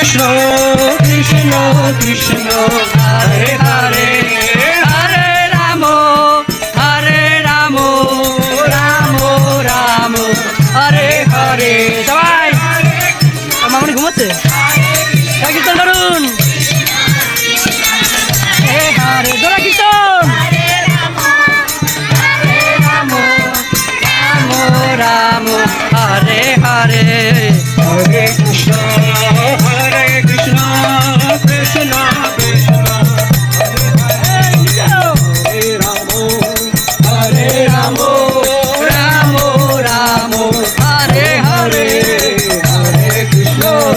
কৃষ্ণ কৃষ্ণ কৃষ্ণ, হরে হরে হরে রাম হরে রাম রাম রাম, হরে হরে, সবাই। মামনি ঘুমাচ্ছে? কীর্তন করুন হরে জোড়া কীর্তন রাম রাম, হরে হরে।